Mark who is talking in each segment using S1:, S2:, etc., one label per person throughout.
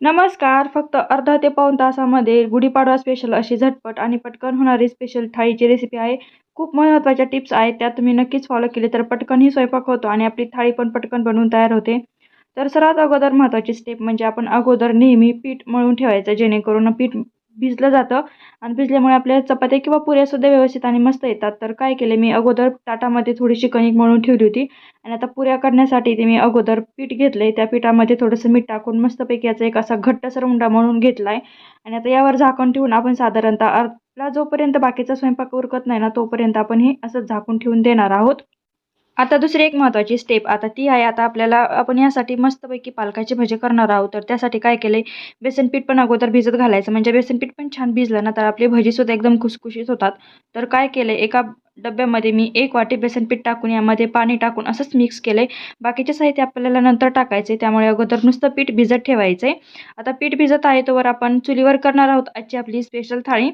S1: नमस्कार फक्त अर्धा ते पाऊण तासामध्ये गुढीपाडवा स्पेशल अशी झटपट आणि पटकन होणारी स्पेशल थाळीची रेसिपी आहे. खूप महत्त्वाच्या टिप्स आहेत त्या तुम्ही नक्कीच फॉलो केली तर पटकनही स्वयंपाक होतो आणि आपली थाळी पण पटकन बनवून तयार होते. तर सर्वात अगोदर महत्त्वाची स्टेप म्हणजे आपण अगोदर नेहमी पीठ मळून ठेवायचं जेणेकरून पीठ भिजलं जातं. आणि भिजल्यामुळे आपल्या चपात्या किंवा पुऱ्यासुद्धा व्यवस्थित आणि मस्त येतात. तर काय केले मी अगोदर ताटामध्ये थोडीशी कणिक मळून ठेवली होती. आणि आता पुऱ्या करण्यासाठी ते मी अगोदर पीठ घेतलं आहे त्या पिठामध्ये थोडंसं मीठ टाकून मस्तपैकी याचा एक असा घट्टसर उंडा म्हणून घेतला आहे आणि आता यावर झाकण ठेवून आपण साधारणतः आपला जोपर्यंत बाकीचा स्वयंपाक उरकत नाही ना तोपर्यंत आपण हे असं झाकून ठेवून देणार आहोत. आता दुसरी एक महत्त्वाची स्टेप आता ती आहे आता आपल्याला आपण यासाठी मस्तपैकी पालकाची भजे करणार आहोत. तर त्यासाठी काय केलं आहे बेसन पीठ पण अगोदर भिजत घालायचं. म्हणजे बेसन पीठ पण छान भिजलं ना तर आपली भजीसुद्धा एकदम खुसखुशीत होतात. तर काय केलं आहे एका डब्यामध्ये मी एक वाटी बेसन पीठ टाकून यामध्ये पाणी टाकून असंच मिक्स केलं आहे बाकीचे साहित्य आपल्याला नंतर टाकायचे त्यामुळे अगोदर नुसतं पीठ भिजत ठेवायचं आहे आता पीठ भिजत आहे तोवर आपण चुलीवर करणार आहोत आजची आपली स्पेशल थाळी.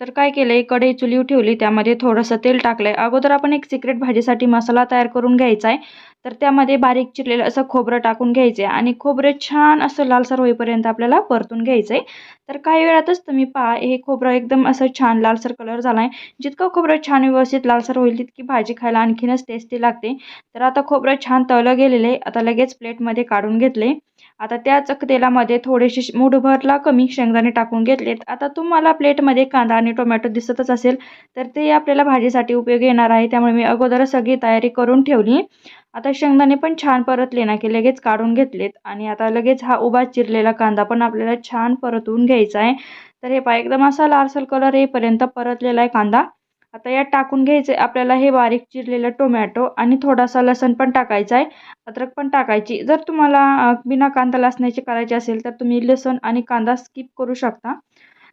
S1: तर काय केलं आहे कढई चुली ठेवली त्यामध्ये थोडंसं तेल टाकलं आहे अगोदर आपण एक सिक्रेट भाजीसाठी मसाला तयार करून घ्यायचा आहे तर त्यामध्ये बारीक चिरलेलं असं खोबरं टाकून घ्यायचं आहे आणि खोबरं छान असं लालसर होईपर्यंत आपल्याला परतून घ्यायचं आहे तर काही वेळातच तुम्ही पहा हे खोबरं एकदम असं छान लालसर कलर झाला आहे जितकं खोबरं छान व्यवस्थित लालसर होईल तितकी भाजी खायला आणखीनच टेस्टी लागते. तर आता खोबरं छान तळलं गेलेलं आहे. आता लगेच प्लेटमध्ये काढून घेतले आता त्याच तेलामध्ये थोडेसे मुठभरला कमी शेंगदाणे टाकून घेतलेत. आता तुम्हाला प्लेटमध्ये कांदा आणि टोमॅटो दिसतच असेल तर ते आपल्याला भाजीसाठी उपयोगी येणार आहे. त्यामुळे मी अगोदरच सगळी तयारी करून ठेवली. आता शेंगदाणे पण छान परतले ना की लगेच काढून घेतलेत. आणि आता लगेच हा उभा चिरलेला कांदा पण आपल्याला छान परतवून घ्यायचा आहे. तर हे पा एकदम असा लालसर कलर येईपर्यंत परतलेला आहे कांदा. आता यात टाकून घ्यायचं आहे आपल्याला हे बारीक चिरलेलं टोमॅटो आणि थोडासा लसण पण टाकायचा आहे अद्रक पण टाकायची. जर तुम्हाला बिना कांदा लसणाची करायची असेल तर तुम्ही लसण आणि कांदा स्किप करू शकता.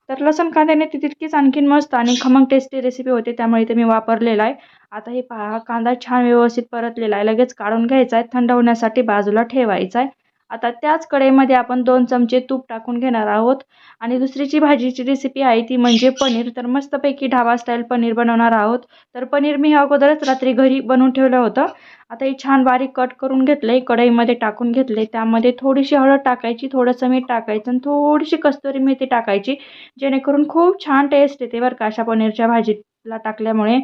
S1: तर लसण कांद्याने ती तितकीच आणखीन मस्त आणि खमंग टेस्टी रेसिपी होते त्यामुळे ते मी वापरलेला आहे आता हे पहा कांदा छान व्यवस्थित परतलेला आहे. लगेच काढून घ्यायचा आहे थंड होण्यासाठी बाजूला ठेवायचा आहे आता त्याच कढईमध्ये आपण दोन चमचे तूप टाकून घेणार आहोत. आणि दुसरीची भाजीची रेसिपी आहे ती म्हणजे पनीर. तर मस्तपैकी ढाबा स्टाईल पनीर बनवणार आहोत. तर पनीर मी अगोदरच रात्री घरी बनवून ठेवलं होतं. आता हे छान बारीक कट करून घेतलं आहे कढईमध्ये टाकून घेतले त्यामध्ये थोडीशी हळद टाकायची थोडंसं मीठ टाकायचं आणि थोडीशी कस्तुरी मेथी टाकायची. जेणेकरून खूप छान टेस्ट येते बरं का अशा पनीरच्या भाजीला टाकल्यामुळे.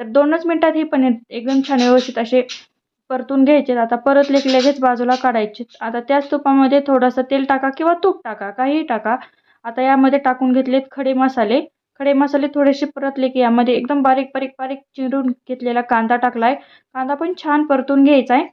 S1: तर दोनच मिनटात ही पनीर एकदम छान व्यवस्थित असे परतून घ्यायचे. आता परतले की लगेच बाजूला काढायचे. आता त्याच तुपामध्ये थोडंसं तेल टाका किंवा तूप टाका काहीही टाका. आता यामध्ये टाकून घेतलेत खडे मसाले. खडे मसाले थोडेसे परतले की यामध्ये एकदम बारीक बारीक बारीक चिरून घेतलेला कांदा टाकला आहे कांदा पण छान परतून घ्यायचा आहे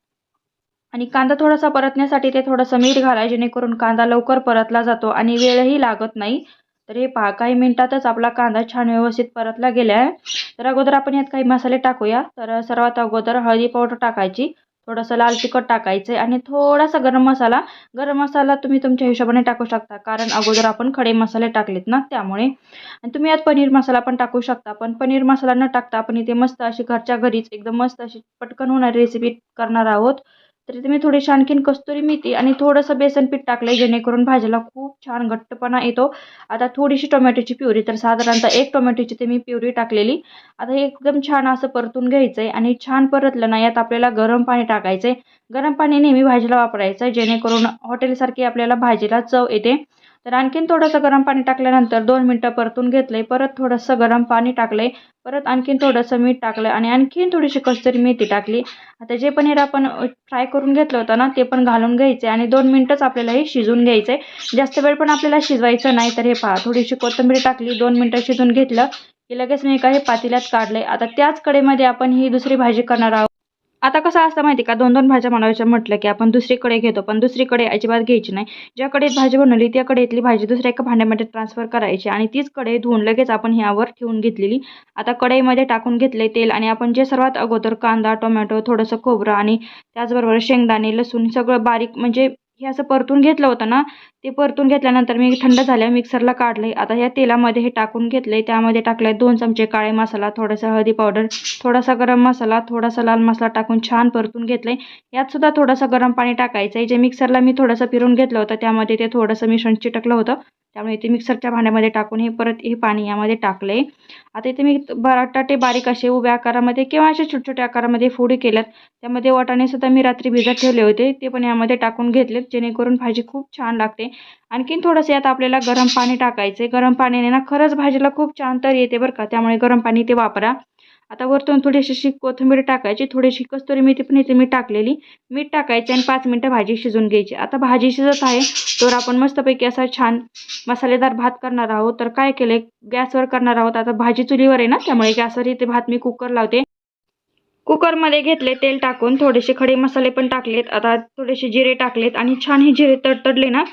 S1: आणि कांदा थोडासा परतण्यासाठी ते थोडंसं मीठ घालाय जेणेकरून कांदा लवकर परतला जातो आणि वेळही लागत नाही. तर हे पहा काही मिनिटातच आपला कांदा छान व्यवस्थित परतला गेला आहे तर अगोदर आपण यात काही मसाले टाकूया. तर सर्वात अगोदर हळदी पावडर टाकायची थोडंसं लाल तिखट टाकायचं आणि थोडासा गरम मसाला. गरम मसाला तुम्ही तुमच्या हिशोबाने टाकू शकता कारण अगोदर आपण खडे मसाले टाकलेत ना त्यामुळे. आणि तुम्ही यात पनीर मसाला पण टाकू शकता पण पनीर मसाला न टाकता आपण इथे मस्त अशी घरच्या घरीच एकदम मस्त अशी पटकन होणारी रेसिपी करणार आहोत. तर इथे मी थोडीशी आणखीन कस्तुरी मेथी आणि थोडंसं बेसन पीठ टाकलं आहे जेणेकरून भाजीला खूप छान घट्टपणा येतो. आता थोडीशी टोमॅटोची प्युरी तर साधारणतः एक टोमॅटोची ते मी प्युरी टाकलेली. आता हे एकदम छान असं परतून घ्यायचं आहे आणि छान परतलं ना यात आपल्याला गरम पाणी टाकायचं आहे गरम पाणी नेहमी भाजीला वापरायचं आहे जेणेकरून हॉटेलसारखी आपल्याला भाजीला चव येते. तर आणखीन थोडंसं गरम पाणी टाकल्यानंतर दोन मिनटं परतून घेतलं आहे परत थोडंसं गरम पाणी टाकलं आहे परत आणखीन थोडंसं मीठ टाकलं आणि आणखीन थोडीशी कसतरी मेथी टाकली. आता जे पनीर आपण फ्राय करून घेतलं होतं ना ते पण घालून घ्यायचं आणि दोन मिनटंच आपल्याला हे शिजून घ्यायचं आहे जास्त वेळ पण आपल्याला शिजवायचं नाही. तर हे पहा थोडीशी कोथिंबीर टाकली दोन मिनटं शिजून घेतलं की लगेच मी काही पातेल्यात काढलं आहे आता त्याच कडेमध्ये आपण ही दुसरी भाजी करणार आहोत. आता कसं असतं माहिती का? दोन दोन भाज्या बनवायच्या म्हटलं की आपण दुसरीकडे घेतो पण दुसरीकडे अजिबात घ्यायची नाही. ज्या कडेत भाजी बनवली त्या कडेतली भाजी दुसऱ्या एका भांड्यामध्ये ट्रान्सफर करायची आणि तीच कढई धुवून लगेच आपण ह्यावर ठेवून घेतलेली. आता कढईमध्ये टाकून घेतले तेल आणि आपण जे सर्वात अगोदर कांदा टोमॅटो थोडंसं खोबरं आणि त्याचबरोबर शेंगदाणे लसूण सगळं बारीक म्हणजे हे असं परतून घेतलं होतं ना ते परतून घेतल्यानंतर मी थंड झाल्या मिक्सरला काढले आता ह्या तेलामध्ये हे टाकून घेतले त्यामध्ये टाकले दोन चमचे काळे मसाला थोडासा हळदी पावडर थोडासा गरम मसाला थोडासा लाल मसाला टाकून छान परतून घेतले यात सुद्धा थोडंसं गरम पाणी टाकायचं आहे जे मिक्सरला मी थोडंसं फिरून घेतलं होतं त्यामध्ये ते थोडंसं मिश्रण चिटकलं होतं. त्यामुळे इथे मिक्सरच्या भांड्यामध्ये टाकून हे परत हे पाणी यामध्ये टाकलं. आहे आता इथे मी बटाटे बारीक असे उभ्या आकारामध्ये किंवा असे छोटे छोट्या आकारामध्ये फोडी केल्यात. त्यामध्ये वाटाणेसुद्धा मी रात्री भिजत ठेवले होते. ते पण यामध्ये टाकून घेतलेत. जेणेकरून भाजी खूप छान लागते. आणखीन थोडंसं यात आपल्याला गरम पाणी टाकायचं आहे गरम पाण्याने ना खरंच भाजीला खूप छान तर येते बरं का. त्यामुळे गरम पाणी ते वापरा. आता वरतून थोडीशी कोथिंबीर टाकायची थोडीशी कस्तुरी मेथी पण इथे मी टाकलेली. मीठ टाकायचे आणि पाच मिनटं भाजी शिजून घ्यायची. आता भाजी शिजत आहे तर आपण मस्तपैकी असा छान मसालेदार भात करणार आहोत. तर काय केलं गॅसवर करणार आहोत. आता भाजी चुलीवर आहे ना त्यामुळे गॅसवर इथे भात मी कुकर लावते. कुकरमध्ये घेतले तेल टाकून थोडेसे खडे मसाले पण टाकलेत. आता थोडेसे जिरे टाकलेत आणि छान हे जिरे तडतडले ना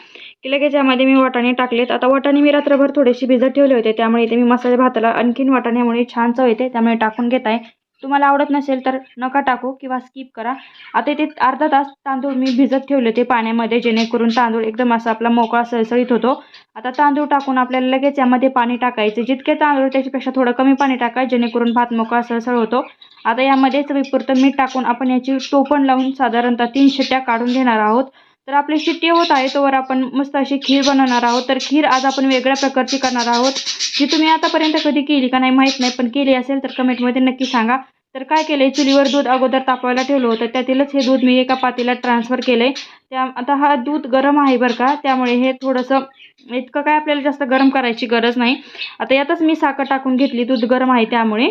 S1: की लगेच यामध्ये मी वाटाणे टाकलेत. आता वाटाणे मी रात्रभर थोडेसे भिजत ठेवले होते. त्यामुळे इथे मी मसाले भाताला आणखीन वाटाण्यामुळे छान चव येते. त्यामुळे टाकून घेत आहे. तुम्हाला आवडत नसेल तर नका टाकू किंवा स्किप करा. आता इथे अर्धा तास तांदूळ मी भिजत ठेवले होते पाण्यामध्ये जेणेकरून तांदूळ एकदम असा आपला मोकळा सळसळीत होतो. आता तांदूळ टाकून आपल्याला लगेच यामध्ये पाणी टाकायचं. जितके तांदूळ त्याच्यापेक्षा थोडं कमी पाणी टाकायचं जेणेकरून भात मोकळा सळसळ होतो. आता यामध्ये चवीपुरतं मीठ टाकून आपण याची टोपण लावून साधारणतः तीन शिट्ट्या काढून घेणार आहोत. तर आपली शिट्टी होत आहे तोवर आपण मस्त अशी खीर बनवणार आहोत. तर खीर आज आपण वेगळ्या प्रकारची करणार आहोत जी तुम्ही आतापर्यंत कधी केली का नाही माहीत नाही पण केली असेल तर कमेंटमध्ये नक्की सांगा. तर काय केलं आहे चुलीवर दूध अगोदर तापवायला ठेवलं होतं त्यातीलच हे दूध मी एका पातीला ट्रान्सफर केलं आहे त्या आता हा दूध गरम आहे बरं का त्यामुळे हे थोडंसं इतकं काय आपल्याला जास्त गरम करायची गरज नाही. आता यातच मी साखर टाकून घेतली दूध गरम आहे त्यामुळे.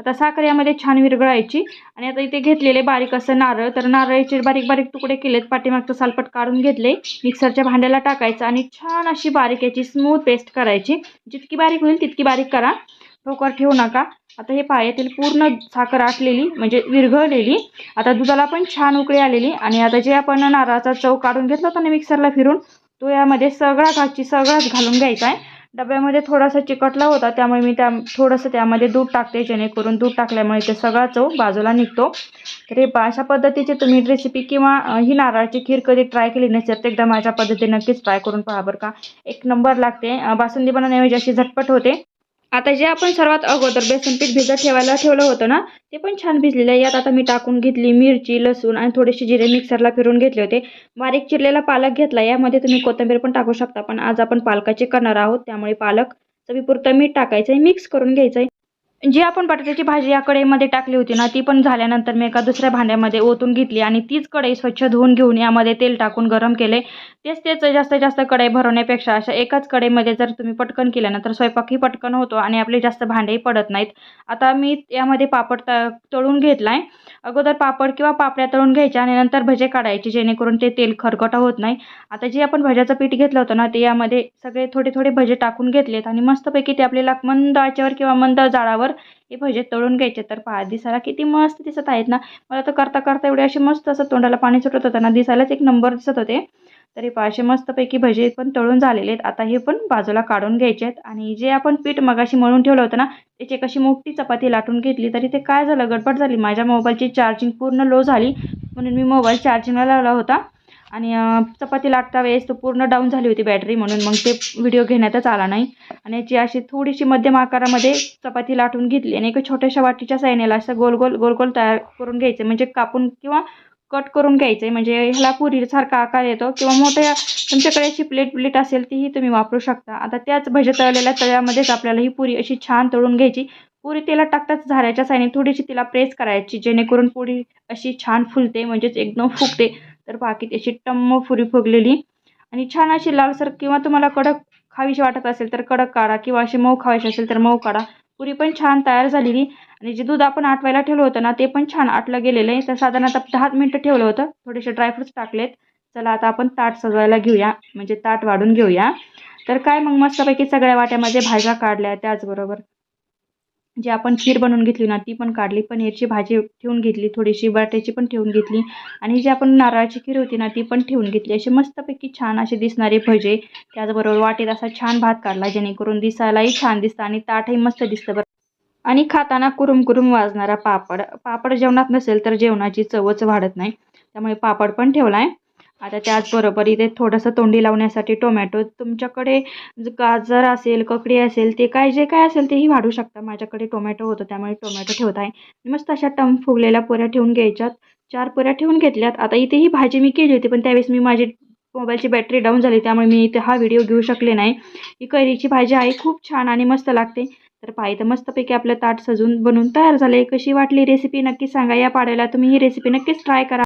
S1: आता साखर यामध्ये छान विरघळायची. आणि आता इथे घेतलेले बारीक असं नारळ तर नारळाचे बारीक बारीक तुकडे केलेत पाठीमागचं सालपट काढून घेतले. मिक्सरच्या भांड्याला टाकायचं आणि छान अशी बारीक याची स्मूथ पेस्ट करायची. जितकी बारीक होईल तितकी बारीक करा. ठोकर ठेवू नका. आता हे पायातील पूर्ण साखर आटलेली म्हणजे विरघळलेली. आता दुधाला पण छान उकळी आलेली. आणि आता जे आपण नारळाचा चव काढून घेतला होता ना मिक्सरला फिरून तो यामध्ये सगळा घाची सगळाच घालून घ्यायचा आहे. डब्यामध्ये थोडासा चिकटला होता त्यामुळे मी त्या थोडंसं त्यामध्ये दूध टाकते जेणेकरून दूध टाकल्यामुळे ते सगळा चव बाजूला निघतो. तर हे अशा पद्धतीचे तुम्ही रेसिपी किंवा ही नारळाची खीर कधी ट्राय केली नसेल तर एकदा माझ्या पद्धतीने नक्कीच ट्राय करून पहा बरं का. एक नंबर लागते. बासुंदी बनवण्याऐवजी अशी झटपट होते. आता जे आपण सर्वात अगोदर बेसन पीठ भिजत ठेवायला ठेवलं होतं ना ते पण छान भिजलेलं आहे. यात आता मी टाकून घेतली मिरची लसूण आणि थोडेसे जिरे मिक्सरला फिरून घेतले होते. बारीक चिरलेला पालक घेतला यामध्ये तुम्ही कोथिंबीर पण टाकू शकता पण आज आपण पालकाचे करणार आहोत त्यामुळे पालक चवीपुरतं मीठ टाकायचं आहे मिक्स करून घ्यायचं आहे जी आपण बटाट्याची भाजी या कढईमध्ये टाकली होती ना ती पण झाल्यानंतर मी एका दुसऱ्या भांड्यामध्ये ओतून घेतली आणि तीच कढई स्वच्छ धुवून घेऊन यामध्ये तेल टाकून गरम केले. तेच तेच जास्तीत जास्त कढई भरवण्यापेक्षा अशा एकाच कढईमध्ये जर तुम्ही पटकन केलं ना तर स्वयंपाकही पटकन होतो आणि आपले जास्त भांडेही पडत नाहीत. आता मी यामध्ये पापड त तळून घेतला आहे अगोदर पापड किंवा पापड्या तळून घ्यायच्या आणि नंतर भजे काढायचे जेणेकरून ते तेल खरकटं होत नाही. आता जे आपण भज्याचं पीठ घेतलं होतं ना ते यामध्ये सगळे थोडे थोडे भजे टाकून घेतलेत आणि मस्तपैकी ते आपल्याला मंद आचेवर किंवा मंद जाळावर हे भजे तळून घ्यायचे. तर पहा दिसायला किती मस्त दिसत आहेत ना. मला तर करता करता एवढे असे मस्त असं तोंडाला पाणी सुटत होतं ना दिसायलाच एक नंबर दिसत होते. तरी हे असे मस्तपैकी भजे पण तळून झालेले आहेत. आता हे पण बाजूला काढून घ्यायचे आहेत. आणि जे आपण पीठ मगाशी मळून ठेवलं होतं ना त्याची कशी मोठी चपाती लाटून घेतली तरी ते काय झालं? गडबड झाली. माझ्या मोबाईलची चार्जिंग पूर्ण लो झाली. म्हणून मी मोबाईल चार्जिंगला लावला होता. आणि चपाती लाटता वेळेस तो पूर्ण डाऊन झाली होती बॅटरी म्हणून. मग ते व्हिडिओ घेण्यातच आला नाही. आणि याची अशी थोडीशी मध्यम आकारामध्ये चपाती लाटून घेतली. आणि एका छोट्याशा वाटीच्या सायनेला असं गोल गोल गोल गोल तयार करून घ्यायचं. म्हणजे कापून किंवा कट करून घ्यायचं. आहे म्हणजे ह्याला पुरीसारखा आकार येतो किंवा मोठ्या तुमच्याकडे अशी प्लेट प्लेट असेल तीही तुम्ही वापरू शकता. आता त्याच भजे तळलेल्या तळ्यामध्येच आपल्याला ही पुरी अशी छान तळून घ्यायची. पुरी तेला टाकताच झाऱ्याच्या साईने थोडीशी तिला प्रेस करायची जेणेकरून पुरी अशी छान फुलते म्हणजेच एकदम फुगते. तर बाकी त्याची टम्म पुरी फुगलेली. आणि छान अशी लालसर किंवा तुम्हाला कडक खावीशी वाटत असेल तर कडक काढा किंवा अशी मऊ खावायची असेल तर मऊ काढा. पुरी पण छान तयार झालेली. आणि जे दूध आपण आटवायला ठेवलं होतं ना ते पण छान आटलं गेलेलं आहे. तर साधारण आता दहा मिनटं ठेवलं होतं. थोडेसे ड्रायफ्रुट्स टाकलेत. चला आता आपण ताट सजवायला घेऊया. म्हणजे ताट वाढून घेऊया. तर काय मग मस्तपैकी सगळ्या वाट्यामध्ये भाज्या काढल्या त्याचबरोबर जी आपण खीर बनवून घेतली ना ती पण काढली. पनीरची भाजी ठेवून घेतली थोडीशी बटाट्याची पण ठेवून घेतली. आणि जी आपण नारळाची खीर होती ना ती पण ठेवून घेतली. असे मस्तपैकी छान असे दिसणारे भजे. त्याचबरोबर वाटेत असा छान भात काढला जेणेकरून दिसायलाही छान दिसतं आणि ताटही मस्त दिसतं बरं. आणि खाताना कुरुम कुरुम वाजणारा पापड. पापड जेवणात नसेल तर जेवणाची चवच वाढत नाही. त्यामुळे पापड पण ठेवला आहे आता त्याचबरोबर इथे थोडंसं तोंडी लावण्यासाठी टोमॅटो तुमच्याकडे गाजर असेल ककडी असेल ते काय जे काय असेल तेही वाढू शकता. माझ्याकडे टोमॅटो होतं त्यामुळे टोमॅटो ठेवत आहे. मस्त अशा टम फुगलेल्या पुऱ्या ठेवून घ्यायच्यात. चार पुऱ्या ठेवून घेतल्यात. आता इथे ही भाजी मी केली होती पण त्यावेळेस मी माझी मोबाईलची बॅटरी डाऊन झाली त्यामुळे मी इथे हा व्हिडिओ घेऊ शकले नाही. ही कैरीची भाजी आहे खूप छान आणि मस्त लागते. तर पाहिजे तर मस्तपैकी आपलं ताट सजून बनवून तयार झाले कशी वाटली रेसिपी नक्की सांगा. या पाड्याला तुम्ही ही रेसिपी नक्कीच ट्राय करा.